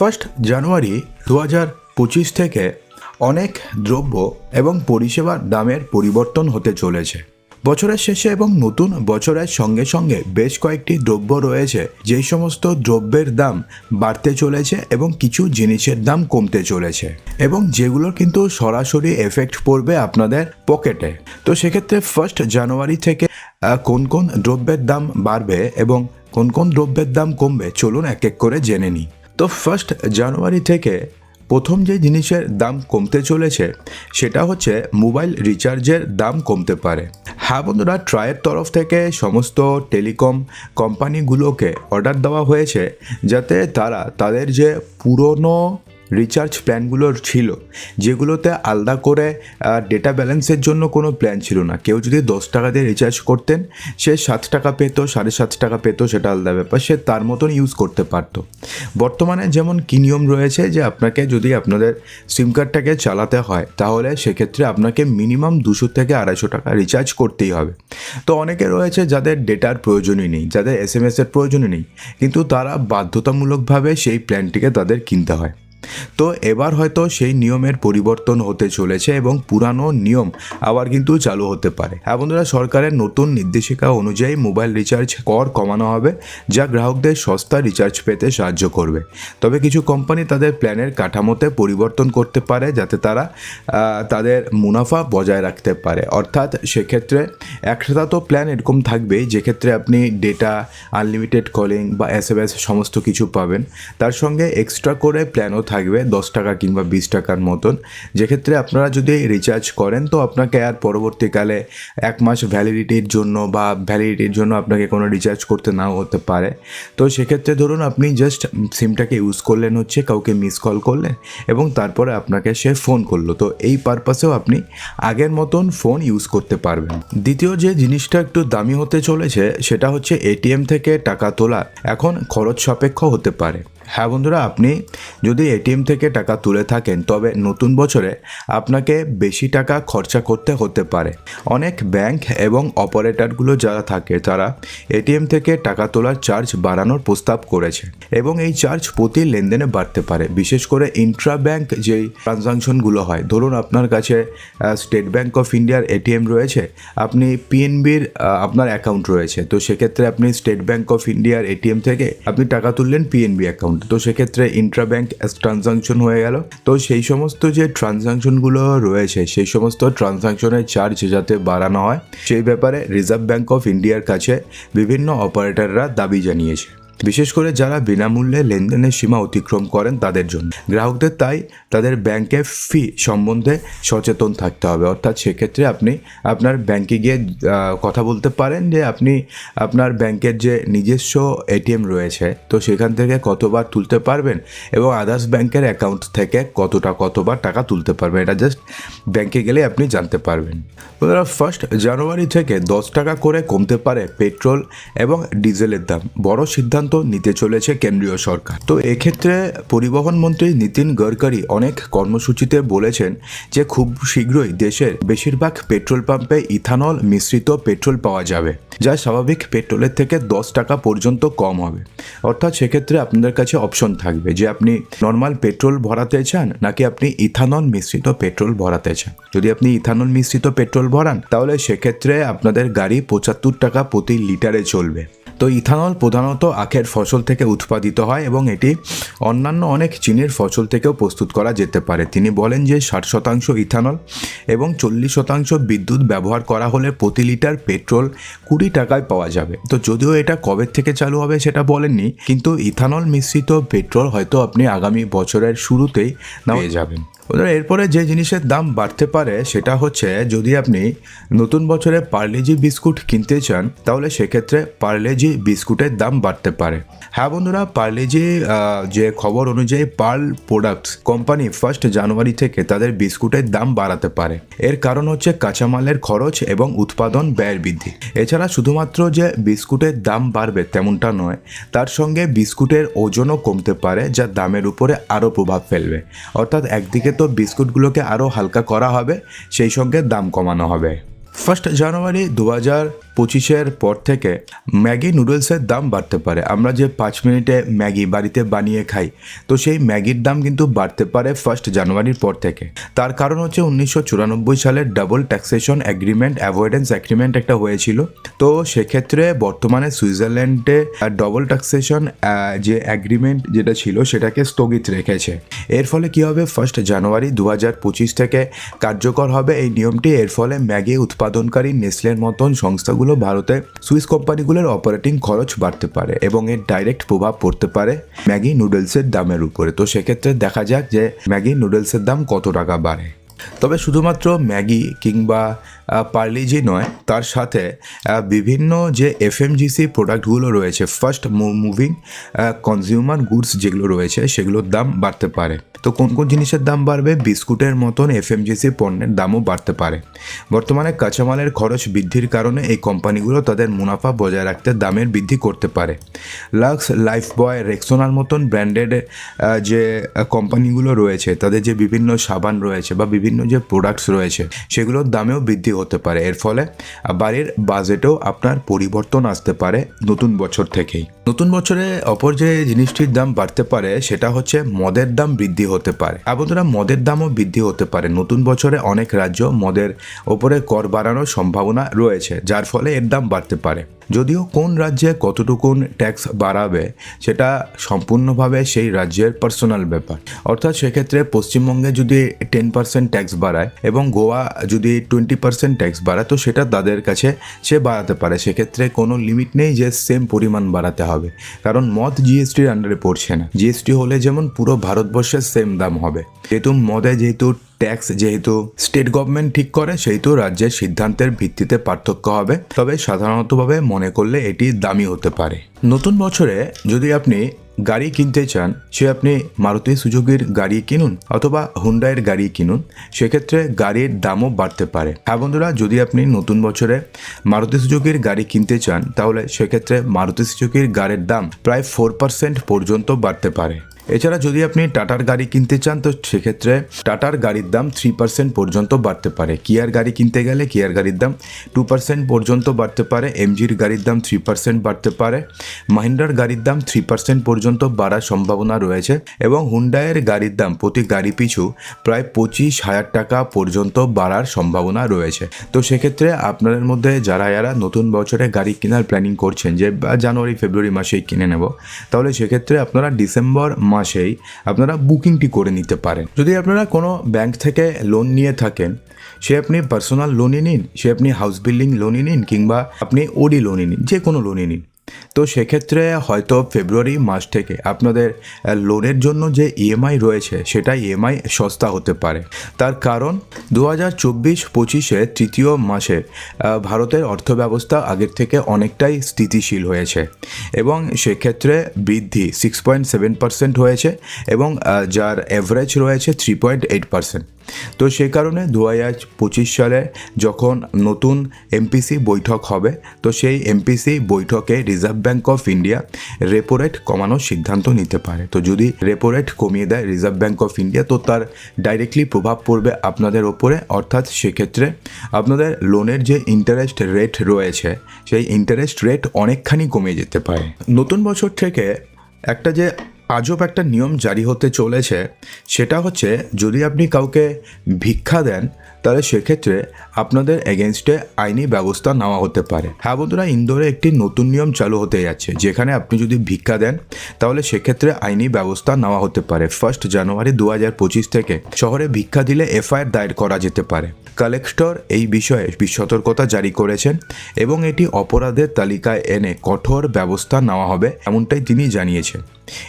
First January দু পঁচিশ থেকে অনেক দ্রব্য এবং পরিষেবার দামের পরিবর্তন হতে চলেছে। বছরের শেষে এবং নতুন বছরের সঙ্গে সঙ্গে বেশ কয়েকটি দ্রব্য রয়েছে, যেই সমস্ত দ্রব্যের দাম বাড়তে চলেছে এবং কিছু জিনিসের দাম কমতে চলেছে। এবং যেগুলোর কিন্তু সরাসরি এফেক্ট পড়বে আপনাদের পকেটে তো সেক্ষেত্রে ফার্স্ট জানুয়ারি থেকে কোন কোন দ্রব্যের দাম বাড়বে এবং কোন কোন দ্রব্যের দাম কমবে, চলুন এক এক করে জেনে নিই। তো ফার্স্ট জানুয়ারি থেকে প্রথম যে জিনিসের দাম কমতে চলেছে, সেটা হচ্ছে মোবাইল রিচার্জের দাম কমতে পারে। হ্যাঁ বন্ধুরা ট্রায়ের তরফ থেকে সমস্ত টেলিকম কোম্পানিগুলোকে অর্ডার দেওয়া হয়েছে, যাতে তারা তাদের যে পুরনো রিচার্জ প্ল্যানগুলো ছিল, যেগুলোতে আলাদা করে ডেটা ব্যালেন্সের জন্য কোনো প্ল্যান ছিল না। কেউ যদি দশ টাকা দিয়ে রিচার্জ করতেন, সে সাত টাকা পেত, সাড়ে সাত টাকা পেত, সেটা আলাদা ব্যাপার। সে তার মতন ইউজ করতে পারতো। বর্তমানে যেমন কি নিয়ম রয়েছে যে আপনাকে যদি আপনাদের সিম কার্ডটাকে চালাতে হয়, তাহলে সেক্ষেত্রে আপনাকে মিনিমাম দুশো থেকে আড়াইশো টাকা রিচার্জ করতেই হবে। তো অনেকে রয়েছে যাদের ডেটার প্রয়োজনই নেই, যাদের এস এম এসের প্রয়োজনই নেই, কিন্তু তারা বাধ্যতামূলকভাবে সেই প্ল্যানটিকে তাদের কিনতে হয়। তো এবার হয়তো সেই নিয়মের পরিবর্তন হতে চলেছে এবং পুরানো নিয়ম আবার কিন্তু চালু হতে পারে। হ্যাঁ বন্ধুরা, সরকারের নতুন নির্দেশিকা অনুযায়ী মোবাইল রিচার্জ কর কমানো হবে, যা গ্রাহকদের সস্তা রিচার্জ পেতে সাহায্য করবে। তবে কিছু কোম্পানি তাদের প্ল্যানের কাঠামোতে পরিবর্তন করতে পারে, যাতে তারা তাদের মুনাফা বজায় রাখতে পারে। অর্থাৎ সেক্ষেত্রে একটা তো প্ল্যান এরকম থাকবেই, যেক্ষেত্রে আপনি ডেটা আনলিমিটেড কলিং বা এস সমস্ত কিছু পাবেন। তার সঙ্গে এক্সট্রা করে প্ল্যানও থাকবে দশ টাকা কিংবা বিশ টাকার মতন। যেক্ষেত্রে আপনারা যদি রিচার্জ করেন, তো আপনাকে আর পরবর্তীকালে এক মাস ভ্যালিডিটির জন্য বা ভ্যালিডিটির জন্য আপনাকে কোনো রিচার্জ করতে নাও হতে পারে। তো সেক্ষেত্রে ধরুন, আপনি জাস্ট সিমটাকে ইউজ করলেন হচ্ছে, কাউকে মিস কল করলেন এবং তারপরে আপনাকে সে ফোন করল। তো এই পারপাসেও আপনি আগের মতন ফোন ইউজ করতে পারবেন। দ্বিতীয় যে জিনিসটা একটু দামি হতে চলেছে, সেটা হচ্ছে এটিএম থেকে টাকা তোলা। এখন খরচ সাপেক্ষ হতে পারে। হ্যাঁ বন্ধুরা, আপনি যদি এটিএম থেকে টাকা তুলে থাকেন, তবে নতুন বছরে আপনাকে বেশি টাকা খরচা করতে হতে পারে। অনেক ব্যাংক এবং অপারেটরগুলো যারা থাকে, তারা এটিএম থেকে টাকা তোলার চার্জ বাড়ানোর প্রস্তাব করেছে এবং এই চার্জ প্রতি লেনদেনে বাড়তে পারে। বিশেষ করে ইন্ট্রা ব্যাংক যেই ট্রানজাকশনগুলো হয়, ধরুন আপনার কাছে স্টেট ব্যাংক অফ ইন্ডিয়ার এটিএম রয়েছে, আপনি পিএনবির আপনার অ্যাকাউন্ট রয়েছে। তো সেক্ষেত্রে আপনি স্টেট ব্যাংক অফ ইন্ডিয়ার এটিএম থেকে আপনি টাকা তুললেন পিএনবি অ্যাকাউন্ট। তো সেক্ষেত্রে ইন্ট্রা ব্যাংক ট্রানজাকশন হয়ে গেল। তো সেই সমস্ত যে ট্রানজাকশনগুলো রয়েছে, সেই সমস্ত ট্রানজাকশনের চার্জ যাতে বাড়ানো হয়, সেই ব্যাপারে রিজার্ভ ব্যাঙ্ক অফ ইন্ডিয়ার কাছে বিভিন্ন অপারেটররা দাবি জানিয়েছে। বিশেষ করে যারা বিনামূল্যে লেনদেনের সীমা অতিক্রম করেন তাদের জন্য। গ্রাহকদের তাই তাদের ব্যাংকে ফি সম্বন্ধে সচেতন থাকতে হবে। অর্থাৎ সেক্ষেত্রে আপনি আপনার ব্যাংকে গিয়ে কথা বলতে পারেন যে আপনি আপনার ব্যাংকের যে নিজস্ব এটিএম রয়েছে, তো সেখান থেকে কতবার তুলতে পারবেন এবং আদার্স ব্যাংকের অ্যাকাউন্ট থেকে কতটা কতবার টাকা তুলতে পারবেন, এটা জাস্ট ব্যাংকে গেলে আপনি জানতে পারবেন। ফার্স্ট জানুয়ারি থেকে দশ টাকা করে কমতে পারে পেট্রোল এবং ডিজেলের দাম। বড় সিদ্ধান্ত নিতে চলেছে কেন্দ্রীয় সরকার। তো এক্ষেত্রে পরিবহন মন্ত্রী নীতিন গডকারি অনেক কর্মসূচিতে বলেছেন যে খুব শীঘ্রই দেশের বেশিরভাগ পেট্রোল পাম্পে ইথানল মিশ্রিত পেট্রোল পাওয়া যাবে, যা স্বাভাবিক পেট্রোলের থেকে দশ টাকা পর্যন্ত কম হবে। অর্থাৎ সেক্ষেত্রে আপনাদের কাছে অপশন থাকবে যে আপনি নর্মাল পেট্রোল ভরাতে চান নাকি আপনি ইথানল মিশ্রিত পেট্রোল ভরাতে চান। যদি আপনি ইথানল মিশ্রিত পেট্রোল ভরান, তাহলে সেক্ষেত্রে আপনাদের গাড়ি পঁচাত্তর টাকা প্রতি লিটারে চলবে। তো ইথানল প্রধানত আখের ফসল থেকে উৎপাদিত হয় এবং এটি অন্যান্য অনেক চীনের ফসল থেকেও প্রস্তুত করা যেতে পারে। তিনি বলেন যে ষাট শতাংশ ইথানল এবং চল্লিশ শতাংশ বিদ্যুৎ ব্যবহার করা হলে প্রতি লিটার পেট্রোল কুড়ি টাকায় পাওয়া যাবে। তো যদিও এটা কবে থেকে চালু হবে সেটা বলেননি কিন্তু ইথানল মিশ্রিত পেট্রোল হয়তো আপনি আগামী বছরের শুরুতেই পেয়ে যাবেন। বন্ধুরা, এরপরে যে জিনিসের দাম বাড়তে পারে সেটা হচ্ছে যদি আপনি নতুন বছরে পার্লেজি বিস্কুট কিনতে চান তাহলে সেক্ষেত্রে পার্লেজি বিস্কুটের দাম বাড়তে পারে। হ্যাঁ বন্ধুরা পার্লেজি যে খবর অনুযায়ী Parle products company first January থেকে তাদের বিস্কুটের দাম বাড়াতে পারে। এর কারণ হচ্ছে কাঁচামালের খরচ এবং উৎপাদন ব্যয়ের বৃদ্ধি। এছাড়া শুধুমাত্র যে বিস্কুটের দাম বাড়বে তেমনটা নয় তার সঙ্গে বিস্কুটের ওজনও কমতে পারে যা দামের উপরে আরও প্রভাব ফেলবে। অর্থাৎ একদিকে তো বিস্কুটগুলোকে আরও হালকা করা হবে, সেই সঙ্গে দাম কমানো হবে। ফার্স্ট জানুয়ারি দু হাজার পঁচিশের পর থেকে ম্যাগি নুডলসের দাম বাড়তে পারে। আমরা যে পাঁচ মিনিটে ম্যাগি বাড়িতে বানিয়ে খাই, তো সেই ম্যাগির দাম কিন্তু বাড়তে পারে ফার্স্ট জানুয়ারির পর থেকে। তার কারণ হচ্ছে উনিশশো চুরানব্বই সালের double taxation agreement avoidance agreement একটা হয়েছিল। তো সেক্ষেত্রে বর্তমানে সুইজারল্যান্ডে ডবল ট্যাক্সেশন যে অ্যাগ্রিমেন্ট যেটা ছিল সেটাকে স্থগিত রেখেছে। এর ফলে কি হবে? ফার্স্ট জানুয়ারি দু হাজার পঁচিশ থেকে কার্যকর হবে এই নিয়মটি। এর ফলে ম্যাগি উৎপাদনকারী নেসলের মতন সংস্থাগুলো ভারতে সুইস কোম্পানিগুলোর অপারেটিং খরচ বাড়তে পারে এবং এর ডাইরেক্ট প্রভাব পড়তে পারে ম্যাগি নুডলসের দামের উপরে। তো সেক্ষেত্রে দেখা যাক যে ম্যাগি নুডলসের দাম কত টাকা বাড়ে। তবে শুধুমাত্র ম্যাগি কিংবা পার্লিজি নয়, তার সাথে বিভিন্ন যে এফএমজিসি প্রোডাক্টগুলো রয়েছে ফার্স্ট মুভিং কনজিউমার গুডস যেগুলো রয়েছে, সেগুলোর দাম বাড়তে পারে। তো কোন কোন জিনিসের দাম বাড়বে? বিস্কুটের মতন এফএমজিসি পণ্যের দামও বাড়তে পারে। বর্তমানে কাঁচামালের খরচ বৃদ্ধির কারণে এই কোম্পানিগুলো তাদের মুনাফা বজায় রাখতে দামের বৃদ্ধি করতে পারে। লাক্স লাইফ বয় রেক্সোনার মতন ব্র্যান্ডেড যে কোম্পানিগুলো রয়েছে, তাদের যে বিভিন্ন সাবান রয়েছে বা বিভিন্ন যে প্রোডাক্টস রয়েছে, সেগুলোর দামেও বৃদ্ধি হতে পারে। এর ফলে বাড়ির বাজেটেও আপনার পরিবর্তন আসতে পারে নতুন বছর থেকেই। নতুন বছরে অপর যে জিনিসটির দাম বাড়তে পারে, সেটা হচ্ছে মদের দাম বৃদ্ধি হতে পারে। আবন্ধুরা মদের দামও বৃদ্ধি হতে পারে। নতুন বছরে অনেক রাজ্য মদের ওপরে কর বাড়ানোর সম্ভাবনা রয়েছে, যার ফলে এর দাম বাড়তে পারে। যদিও কোন রাজ্যে কতটুকুন ট্যাক্স বাড়াবে, সেটা সম্পূর্ণভাবে সেই রাজ্যের পার্সোনাল ব্যাপার। অর্থাৎ সেক্ষেত্রে পশ্চিমবঙ্গে যদি টেন পার্সেন্ট ট্যাক্স বাড়ায় এবং গোয়া যদি টোয়েন্টি পার্সেন্ট ট্যাক্স বাড়ায়, তো সেটা তাদের কাছে সে বাড়াতে পারে। সেক্ষেত্রে কোনো লিমিট নেই যে সেম পরিমাণ বাড়াতে হবে। কারণ মদ জিএসটির আন্ডারে পড়ছে না। জিএসটি হলে যেমন পুরো ভারতবর্ষের সেম দাম হবে। যেহেতু মদে যেহেতু ট্যাক্স যেহেতু স্টেট গভর্নমেন্ট ঠিক করে, সেহেতু রাজ্যের সিদ্ধান্তের ভিত্তিতে পার্থক্য হবে। তবে সাধারণতভাবে মনে করলে এটি দামি হতে পারে। নতুন বছরে যদি আপনি গাড়ি কিনতে চান, সে আপনি মারুতি সুজুকির গাড়ি কিনুন অথবা হুন্ডাইয়ের গাড়ি কিনুন, সেক্ষেত্রে গাড়ির দামও বাড়তে পারে। হ্যাঁ বন্ধুরা, যদি আপনি নতুন বছরে মারুতি সুজুকির গাড়ি কিনতে চান, তাহলে সেক্ষেত্রে মারুতি সুজুকির গাড়ির দাম প্রায় ফোর পার্সেন্ট পর্যন্ত বাড়তে পারে। এছাড়া যদি আপনি টাটার গাড়ি কিনতে চান, তো সেক্ষেত্রে টাটার গাড়ির দাম থ্রি পার্সেন্ট পর্যন্ত বাড়তে পারে। কিয়ার গাড়ি কিনতে গেলে কিয়ার গাড়ির দাম টু পার্সেন্ট পর্যন্ত বাড়তে পারে। এমজির গাড়ির দাম থ্রি পার্সেন্ট বাড়তে পারে। মাহিন্দ্রার গাড়ির দাম থ্রি পার্সেন্ট পর্যন্ত বাড়ার সম্ভাবনা রয়েছে এবং হুন্ডাইয়ের গাড়ির দাম প্রতি গাড়ি পিছু প্রায় পঁচিশ হাজার টাকা পর্যন্ত বাড়ার সম্ভাবনা রয়েছে। তো সেক্ষেত্রে আপনাদের মধ্যে যারা যারা নতুন বছরে গাড়ি কেনার প্ল্যানিং করছেন, যে জানুয়ারি, ফেব্রুয়ারি মাসেই কিনে নেব, তাহলে সেক্ষেত্রে আপনারা ডিসেম্বর মাসেই আপনারা বুকিংটি করে নিতে পারেন। যদি আপনারা কোনো ব্যাংক থেকে লোন নিয়ে থাকেন, সে আপনি পার্সোনাল লোনই নিন, সে আপনি হাউস বিল্ডিং লোনই নিন কিংবা আপনি ওডি লোনই নিন, যে কোনো লোনই নিন। তো সেক্ষেত্রে হয়তো ফেব্রুয়ারি মাস থেকে আপনাদের লোনের জন্য যে ইএমআই রয়েছে, সেটা ইএমআই সস্তা হতে পারে। তার কারণ দু হাজার চব্বিশ পঁচিশে তৃতীয় মাসে ভারতের অর্থব্যবস্থা আগের থেকে অনেকটাই স্থিতিশীল হয়েছে এবং সেক্ষেত্রে বৃদ্ধি সিক্স পয়েন্ট সেভেন পার্সেন্ট হয়েছে এবং যার অ্যাভারেজ রয়েছে থ্রি পয়েন্ট এইট পার্সেন্ট তো সে কারণে দু হাজার পঁচিশ সালে যখন নতুন এমপিসি বৈঠক হবে, তো সেই এমপিসি বৈঠকে Reserve Bank of India repo rate কমানোর সিদ্ধান্ত নিতে পারে। তো যদি রেপো রেট কমিয়ে দেয় রিজার্ভ ব্যাঙ্ক অফ ইন্ডিয়া তো তার ডাইরেক্টলি প্রভাব পড়বে আপনাদের ওপরে। অর্থাৎ সেক্ষেত্রে আপনাদের লোনের যে ইন্টারেস্ট রেট রয়েছে, সেই ইন্টারেস্ট রেট অনেকখানি কমে যেতে পারে। নতুন বছর থেকে একটা যে আজব একটা নিয়ম জারি হতে চলেছে। সেটা হচ্ছে, যদি আপনি কাউকে ভিক্ষা দেন, তাহলে সেক্ষেত্রে আপনাদের এগেনস্টে আইনি ব্যবস্থা নেওয়া হতে পারে। হ্যাঁ বন্ধুরা, ইন্দোরে একটি নতুন নিয়ম চালু হতে যাচ্ছে। যেখানে আপনি যদি ভিক্ষা দেন, তাহলে সেক্ষেত্রে আইনি ব্যবস্থা নেওয়া হতে পারে। ফার্স্ট জানুয়ারি দু হাজার পঁচিশ থেকে। শহরে ভিক্ষা দিলে এফআইআর দায়ের করা যেতে পারে। কালেক্টর এই বিষয়ে সতর্কতা জারি করেছেন এবং এটি অপরাধের তালিকায় এনে কঠোর ব্যবস্থা নেওয়া হবে, এমনটাই তিনি জানিয়েছেন।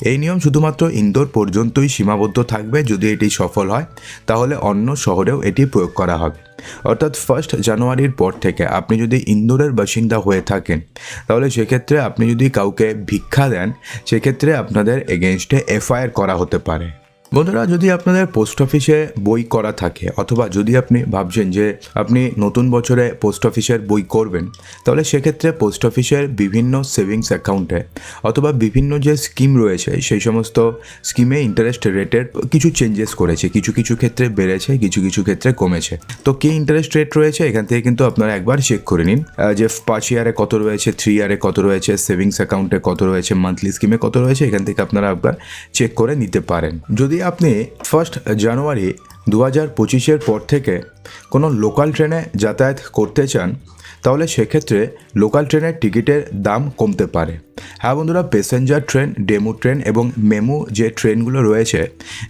এই নিয়ম শুধুমাত্র ইন্দোর পর্যন্তই সীমাবদ্ধ থাকবে যদি এটি সফল হয়, তাহলে অন্য শহরেও এটি প্রয়োগ করা হবে। অর্থাৎ ফার্স্ট জানুয়ারির পর থেকে আপনি যদি ইন্দোরের বাসিন্দা হয়ে থাকেন, তাহলে সেক্ষেত্রে আপনি যদি কাউকে ভিক্ষা দেন, সেক্ষেত্রে আপনাদের এগেনস্টে এফআইআর করা হতে পারে। বন্ধুরা, যদি আপনাদের পোস্ট অফিসে বই করা থাকে, অথবা যদি আপনি ভাবছেন যে আপনি নতুন বছরে পোস্ট অফিসের বই করবেন, তাহলে সেক্ষেত্রে পোস্ট অফিসের বিভিন্ন সেভিংস অ্যাকাউন্টে অথবা বিভিন্ন যে স্কিম রয়েছে, সেই সমস্ত স্কিমে ইন্টারেস্ট রেটের কিছু চেঞ্জেস করেছে। কিছু কিছু ক্ষেত্রে বেড়েছে, কিছু কিছু ক্ষেত্রে কমেছে। তো কী ইন্টারেস্ট রেট রয়েছে? এখান থেকে কিন্তু আপনারা একবার চেক করে নিন। যে পাঁচ ইয়ারে কত রয়েছে থ্রি ইয়ারে কত রয়েছে সেভিংস অ্যাকাউন্টে কত রয়েছে মান্থলি স্কিমে কত রয়েছে, এখান থেকে আপনারা একবার চেক করে নিতে পারেন। যদি আপনি ফার্স্ট জানুয়ারি দু হাজার পঁচিশের পর থেকে কোনো লোকাল ট্রেনে যাতায়াত করতে চান তাহলে সেক্ষেত্রে লোকাল ট্রেনের টিকিটের দাম কমতে পারে। হ্যাঁ বন্ধুরা প্যাসেঞ্জার ট্রেন ডেমো ট্রেন এবং মেমু যে ট্রেনগুলো রয়েছে,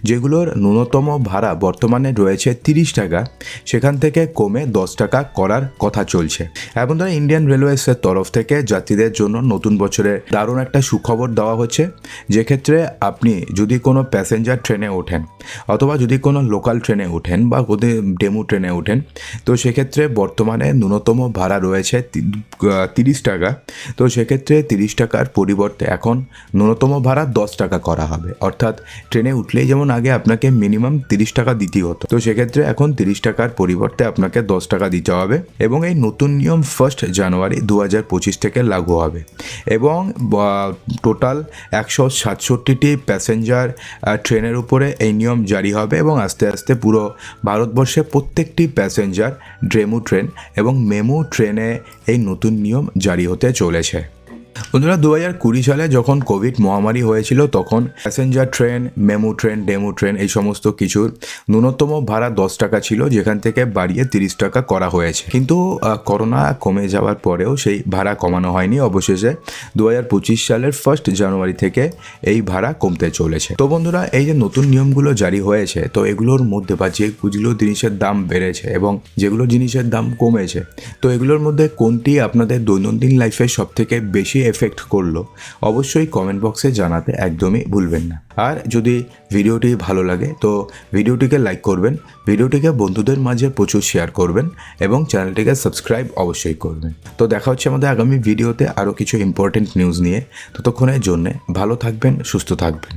যেগুলোর ন্যূনতম ভাড়া বর্তমানে রয়েছে তিরিশ টাকা, সেখান থেকে কমে দশ টাকা করার কথা চলছে। হ্যাঁ বন্ধুরা ইন্ডিয়ান রেলওয়েসের তরফ থেকে যাত্রীদের জন্য নতুন বছরে দারুণ একটা সুখবর দেওয়া হচ্ছে। যেক্ষেত্রে আপনি যদি কোনো প্যাসেঞ্জার ট্রেনে ওঠেন অথবা যদি কোনো লোকাল ট্রেনে ওঠেন বা ডেমো ট্রেনে ওঠেন, তো সেক্ষেত্রে বর্তমানে ন্যূনতম ভাড়া রয়েছে তিরিশ টাকা। তো সেক্ষেত্রে তিরিশ টাকার পরিবর্তে এখন ন্যূনতম ভাড়া দশ টাকা করা হবে। অর্থাৎ ট্রেনে উঠলেই যেমন আগে আপনাকে মিনিমাম তিরিশ টাকা দিতেই হতো। তো সেক্ষেত্রে এখন তিরিশ টাকার পরিবর্তে আপনাকে দশ টাকা দিতে হবে এবং এই নতুন নিয়ম ফার্স্ট জানুয়ারি দু হাজার পঁচিশ থেকে লাগু হবে। এবং টোটাল একশো সাতষট্টিটি প্যাসেঞ্জার ট্রেনের উপরে এই নিয়ম জারি হবে এবং আস্তে আস্তে পুরো ভারতবর্ষে প্রত্যেকটি প্যাসেঞ্জার ড্রেমু ট্রেন এবং মেমু ট্রেনে এই নতুন নিয়ম জারি হতে চলেছে। বন্ধুরা দু হাজার কুড়ি সালে যখন কোভিড মহামারী হয়েছিল, তখন passenger train MEMU train DEMU train এই সমস্ত কিছুর ন্যূনতম ভাড়া দশ টাকা ছিল, যেখান থেকে বাড়িয়ে তিরিশ টাকা করা হয়েছে। কিন্তু করোনা কমে যাওয়ার পরেও সেই ভাড়া কমানো হয়নি। অবশেষে দু হাজার পঁচিশ সালের ফার্স্ট জানুয়ারি থেকে এই ভাড়া কমতে চলেছে। তো বন্ধুরা, এই যে নতুন নিয়মগুলো জারি হয়েছে, তো এগুলোর মধ্যে বা যেগুলো জিনিসের দাম বেড়েছে এবং যেগুলো জিনিসের দাম কমেছে, তো এগুলোর মধ্যে কোনটি আপনাদের দৈনন্দিন লাইফে সব থেকে বেশি এফেক্ট করল, অবশ্যই কমেন্ট বক্সে জানাতে একদমই ভুলবেন না। আর যদি ভিডিওটি ভালো লাগে, তো ভিডিওটিকে লাইক করবেন, ভিডিওটিকে বন্ধুদের মাঝে প্রচুর শেয়ার করবেন এবং চ্যানেলটিকে সাবস্ক্রাইব অবশ্যই করবেন। তো দেখা হচ্ছে আমাদের আগামী ভিডিওতে আরও কিছু ইম্পর্টেন্ট নিউজ নিয়ে। ততক্ষণের জন্যে ভালো থাকবেন, সুস্থ থাকবেন।